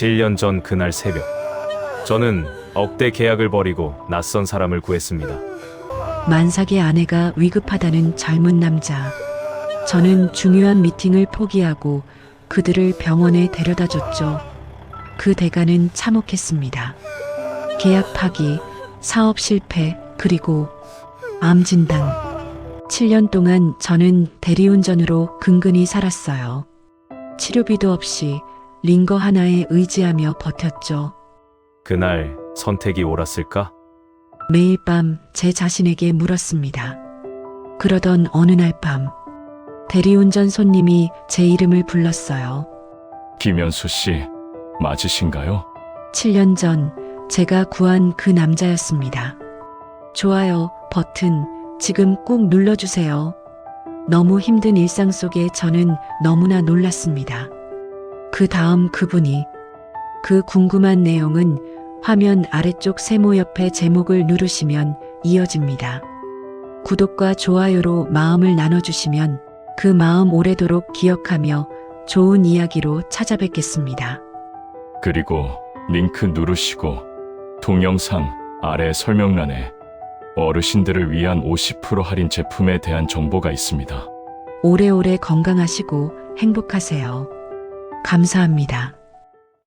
7년 전 그날 새벽, 저는 억대 계약을 벌이고 낯선 사람을 구했습니다. 만삭의 아내가 위급하다는 젊은 남자. 저는 중요한 미팅을 포기하고 그들을 병원에 데려다 줬죠. 그 대가는 참혹했습니다. 계약 파기, 사업 실패, 그리고 암 진단. 7년 동안 저는 대리운전으로 근근히 살았어요. 치료비도 없이 링거 하나에 의지하며 버텼죠. 그날 선택이 옳았을까? 매일 밤 제 자신에게 물었습니다. 그러던 어느 날 밤, 대리운전 손님이 제 이름을 불렀어요. 김현수 씨, 맞으신가요? 7년 전 제가 구한 그 남자였습니다. 좋아요, 버튼, 지금 꼭 눌러주세요. 너무 힘든 일상 속에 저는 너무나 놀랐습니다. 그 다음 그분이 그 궁금한 내용은 화면 아래쪽 세모 옆에 제목을 누르시면 이어집니다. 구독과 좋아요로 마음을 나눠주시면 그 마음 오래도록 기억하며 좋은 이야기로 찾아뵙겠습니다. 그리고 링크 누르시고 동영상 아래 설명란에 어르신들을 위한 50% 할인 제품에 대한 정보가 있습니다. 오래오래 건강하시고 행복하세요. 감사합니다.